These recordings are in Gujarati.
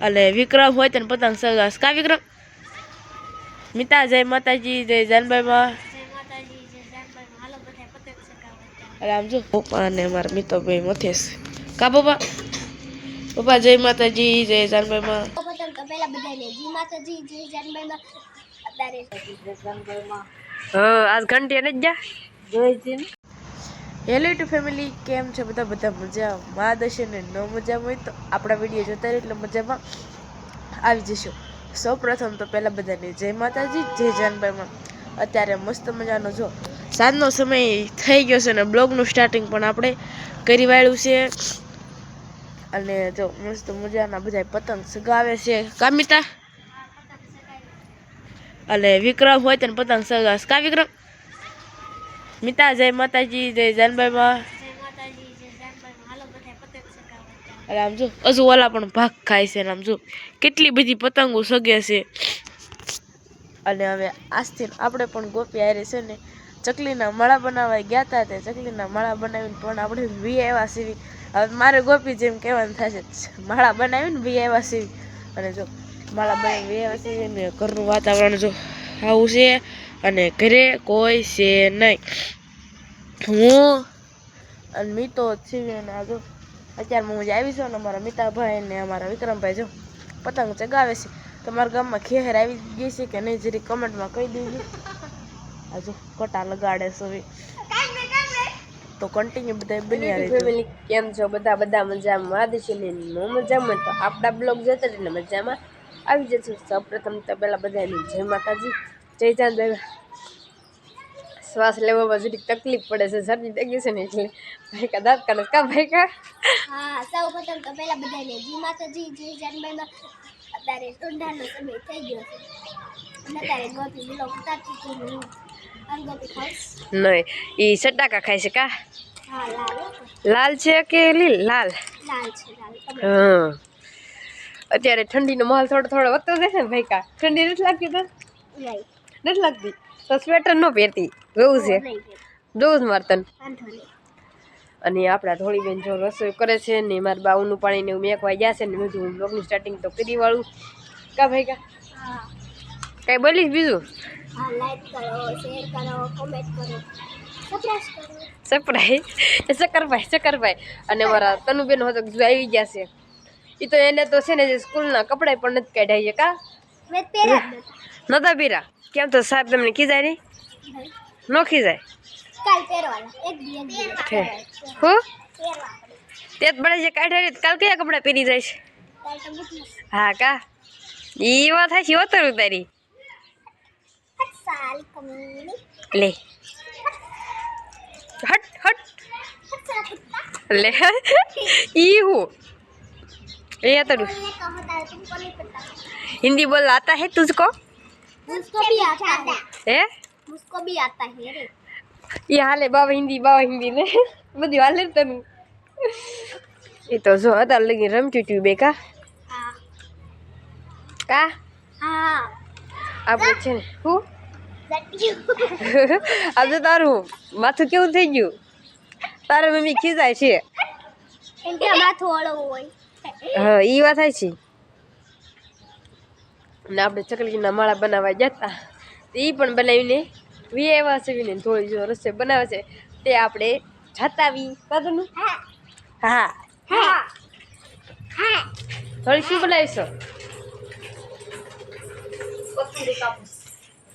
અને વિક્રમ હોય તેને પતંગ સગાસ. કા વિક્રમ? મિતા જય માતાજી જય જાનબાઈમાં. અરે આમ જો. પપ્પા અને મારા મિતોભાઈ મથેશ કા પપ્પા? પપ્પા જય માતાજી જય જાનબાઈમાં. પતંગ તો પહેલા બધાને જી માતાજી જય હા આજ ઘંટી ને જ જા હેલો ટુ ફેમિલી કેમ છે બધા? બધા મજા મા દશે ને મજામાં હોય તો આપણા વીડિયો જોતા રહે એટલે મજામાં આવી જશો સૌ પ્રથમ તો પહેલાં બધાને જય માતાજી, જય જાનભાઈમાં. અત્યારે મસ્ત મજાનો જો સાંજનો સમય થઈ ગયો છે ને બ્લોગનું સ્ટાર્ટિંગ પણ આપણે કરી વાળ્યું છે. અને જો મસ્ત મજાના બધા પતંગ સગાવે છે. કામિતા? અને વિક્રમ હોય તેને પતંગ સગાવે કા વિક્રમ? મિતા જય માતાજી જય ચગાવવા અરે આમ જો હજુ ઓલા પણ ભાગ ખાય છે આમ જો. કેટલી બધી પતંગો સગે છે. અને હવે આજથી આપણે પણ ગોપી હારે છે ને ચકલીના માળા બનાવવા ગયા હતા તે ચકલીના માળા બનાવીને પણ આપણે વી આવ્યા સીવી. હવે મારે ગોપી જેમ કહેવાનું થશે માળા બનાવીને વી આવ્યા સીવી. અને જો માળા બનાવી વી આવ્યા સીવી ને ઘરનું વાતાવરણ જો આવું છે. અને ઘરે કોઈ છે નહીં. હું અને મીતો છીએ અને અત્યારે હું જ આવી છું અને અમારા મિતાભાઈ ને અમારા વિક્રમભાઈ જો પતંગ ચગાવે છે. તમારા ગામમાં ખેહર આવી ગઈ છે કે નહીં જરી કમેન્ટમાં કહી દેજો. આ કોટા લગાડે છે તો કન્ટિન્યુ બધા બન્યા રહેજો. ફેમિલી કેમ છો? બધા બધા મજામાં. છે ને હું મજામાં. તો આપણા બ્લોગ જતા રહીને મજામાં આવી જશે. સૌપ્રથમ તો પહેલાં બધાની જય માતાજી. જય ચાંદ શ્વાસ લેવામાં જરીક તકલીફ પડે છે શરદી થઈ છે ને એટલે ભાઈ કા દાંત કાઢે કા ભાઈ કા હા સૌ પ્રથમ તો પહેલા બધાને જી માતાજી જય જાનબાઈમાં અત્યારે ઠંડાનો સમય થઈ ગયો છે. અને અત્યારે ગોપી બિલો ઉતારતી હતી અને ગોપી ખાઈશ. નહીં એ સટાકા ખાય છે કા? લાલ છે કે લીલ? લાલ. હા. અત્યારે ઠંડીનો માહોલ થોડો થોડો વધતો જાય છે ને ભાઈ કા ઠંડી નથી લાગતી તો? નથી લાગતી. તો સ્વેટર ન પહેરતી. જોવું છે. જોવું જ મારતન અને આપણા થોડી બેન જો રસોઈ કરે છે ને મારા બાઉનું પાણી ને મેં એકવાર ગયા છે ને બધું હું બ્લોગની સ્ટાર્ટિંગ તો કરી વાળું. કા ભાઈ કા? કાંઈ બોલીશ બીજું? સપરાઈ શકરભાઈ શકરભાઈ અને મારા તનુબેન હતો જો આવી ગયા છે. એ તો એને તો છે ને જે સ્કૂલના કપડાં પણ નથી કાઢ્યા છે કા? નતા. પીરા કેમ તો સાહેબ તમને ખીજાય નહીં નહીં. ન ખીજાય કાલ પહેરવાના એક દી એક દી છે હું પહેરવા તે જ બળે છે કાઢ્યા નહીં તો કાલ કયા કપડાં પહેરી જાય છે કાલ તો બુકમાં હા કા ઈ વાત થાય છે ઓતર ઉતારી સાલ કમીની લે હટ હટ હસરા કુત્તા લે ઈ હું એ તરું बोलने का होता है तुमको नहीं पता हिंदी बोलना आता है तुझको मुझको भी आता है હે मुझको भी आता है रे એ હાલે બાવા હિન્દી બાવા હિન્દી ને બધી હાલે ને તને એ તો જો અત્યારે લગી રમતી ટ્યું બે કા हाँ કા हाँ આપણે છે ને હું that you આજે તારું માથું કેવું થઈ ગયું તારા મમ્મી ખીજાય છે इनके हमारा थोड़ा वो है હા એ વાત થાય છે અને આપણે ચકલીના માળા બનાવવા જતા એ પણ બનાવીને વી આવા છે સેવીને થોડી જો રસોઈ બનાવે છે તે આપણે જતાવી. કાદનું હા હા. થોડી શું બનાવીશો?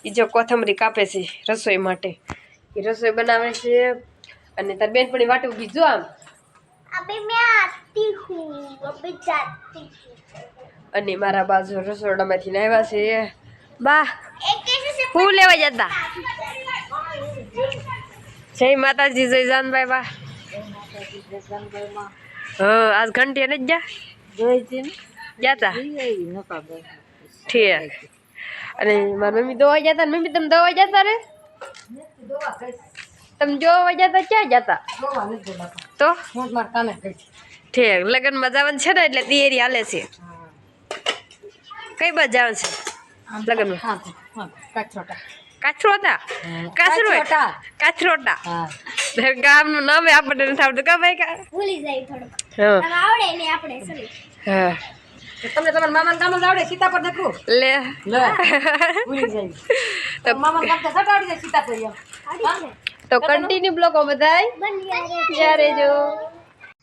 એ જો કોથમરી કાપે છે રસોઈ માટે. એ રસોઈ બનાવે છે અને તાર બેનપણી વાટવું બીજું આમ. અબે મેં આતી હું અબે જાતી હું અને મારા બાજુ રસોડામાંથી નાહ્યા છે. બા, હું લેવા જતા? જય માતાજી, જય જાનભાઈ બા. હા, આજ ઘંટી ને જા જતા? ઠીક. અને મારા મમ્મી દોવા જતા? મમ્મી, તમે દોવા જતા રે? તમે જોવા જતા? ક્યાં જતા? તો? ઠીક લગ્ન મજાવાનું છે ને, એટલે તૈયારી હાલે છે. કઈ બાજુ જવાનું છે લગ્નમાં. કાચરોટા. કાચરોટા? કાચરોટા. ગામનું નામ આપણને નથી આવડતું. કા ભાઈ ભૂલી જાય થોડું તમે આવડે ને આપણે હા. તમને તમારા મામાના કામ જ આવડે સીતાફળ નકરું લે. લે. ભૂલી જાય. તો મામાના કામ તો સટ જાય સીતાફળ એમ. તો કન્ટિન્યુ બ્લોકો બધાય. બની ત્યારે જો.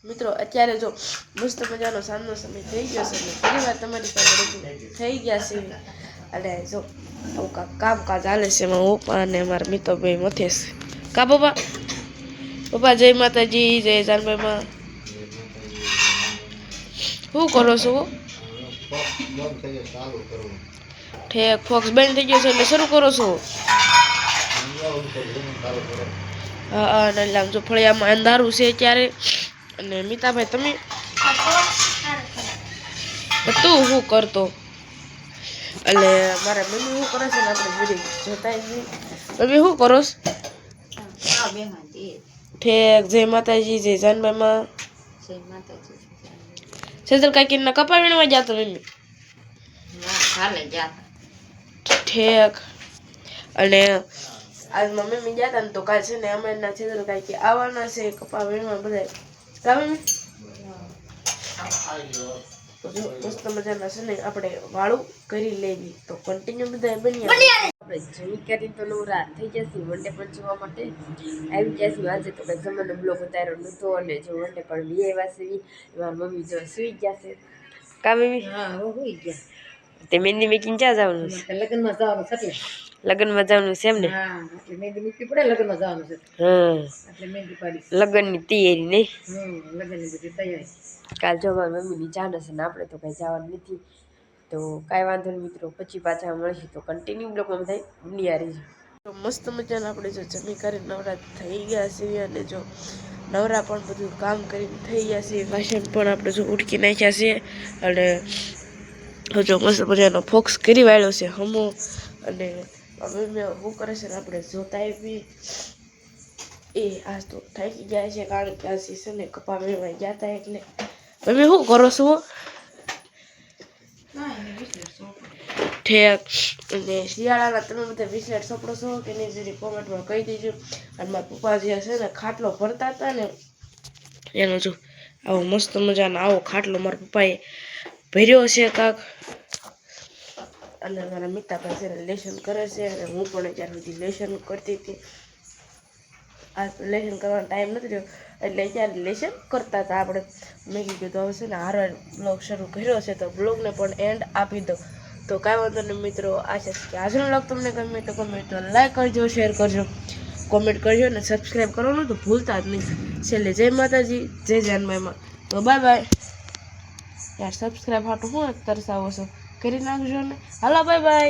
મિત્રો, અત્યારે જો મસ્ત મજાનો સામનો સમય થઈ ગયો છે અને ફરી વાર તમારી સામે રજૂ થઈ ગયા છે. અને જો, આવું કાંક કામકાજ હાલે છે એમાં પપ્પા અને મારા મિત્રભાઈ મથેશ કા પપ્પા? પપ્પા, જય માતાજી, જય જાનભાઈમાં શું કરો છો? ઠેક, ફોક્સ બેન થઈ ગયો છે એટલે શરૂ કરો છો? હા હા અને જો ફળિયામાં અંધારું છે ત્યારે અને મિતાભાઈ, તમે? તું શું કરતો? એટલે મારા મમ્મી શું કરે છે ને આપણે બધી જોતા મમ્મી, શું કરો ઠેક, જય માતાજી, જય જાનબાઈમાં જય માતાજી સેજલ કાકીના કપા વીણવા જાતો મમ્મી? હાલે ચાલે જા ઠેક. અને આજ મમ્મી ગયા હતા ને તો કાલ છે ને અમે એના સેજલ કાકી આવવાના છે કપા વીણવા બધા કા જો મસ્ત મજાના છે ને આપણે વાળું કરી લેવી. તો કન્ટિન્યુ બધા બની આપણે જમી કરી તો નવરા થઈ જશે વનડે પણ જોવા માટે. આવી જશે આજે તો કંઈ જમવાનો બ્લોગ ઉતાર્યો નહોતો અને જો વનડે પણ વી આવ્યા છે મારી મમ્મી જો સુઈ ગયા છે. કામ મમ્મી? હા હોઈ ગયા. તે મહેંદી મેકિંગ ક્યાં જવાનું છે? લગ્નમાં જવાનું છે એટલે. લગ્નમાં જવાનું છે એમ ને? હા એટલે મહેંદી મૂકવી પડે લગ્નમાં જવાનું છે. હા એટલે મહેંદી પાડી. લગ્નની તૈયારી નહીં હમ લગ્નની બધી તૈયારી. કાલ જો મારી મમ્મીની જાન હશે ને આપણે તો કાંઈ જવાનું નથી. તો કાંઈ વાંધો નહીં મિત્રો પછી પાછા મળીશું તો કન્ટિન્યુ બ્લોકમાં બધા બન્યા રહીશું તો મસ્ત મજાના આપણે જો જમી કરી નવરા થઈ ગયા છીએ અને જો નવરા પણ બધું કામ કરીને થઈ ગયા છીએ. વાસણ પણ આપણે જો ઉટકી નાખ્યા છીએ અને જો મસ્ત મજાનો ફોક્સ કરી વાળ્યો છે હમો. અને હવે મેં શું કરે છે ને આપણે જોતા આવી એ આજ તો થાકી ગયા છે કારણ કે આ છે ને કપા ગયા હતા એટલે. તમે શું કરો છો? ઠેક. અને શિયાળાના તમે બધા વિશેષ સપડો છો કે નહીં જરી કોમેન્ટમાં કહી દેજો. અને મારા પપ્પા જે છે ને ખાટલો ભરતા હતા ને. એનો જો આવો મસ્ત મજાનો આવો ખાટલો મારા પપ્પાએ ભર્યો છે કાંક. અને મારા મિતાભાઈ છે લેશન કરે છે અને હું પણ જ્યાં સુધી લેશન કરતી હતી. આ લેશન કરવાનો ટાઈમ નથી રહ્યો, એટલે ત્યારે લેશન કરતા હતા આપણે. મેં કીધું તો હવે છે ને હારો બ્લોગ શરૂ કર્યો છે તો બ્લોગને પણ એન્ડ આપી દો તો કાંઈ વાંધો નહીં મિત્રો, આશા છે કે આજનો બ્લોગ તમને ગમે તો ગમે તો લાઈક કરજો શેર કરજો. કોમેન્ટ કરજો અને સબસ્ક્રાઈબ કરવાનું તો ભૂલતા જ નહીં. છેલ્લે જય માતાજી, જય જાનમાઈમાં તો બાય બાય યાર સબસ્ક્રાઈબ હાટું હું તરસાવો છો. કરી નાખજો ને. હાલો બાય બાય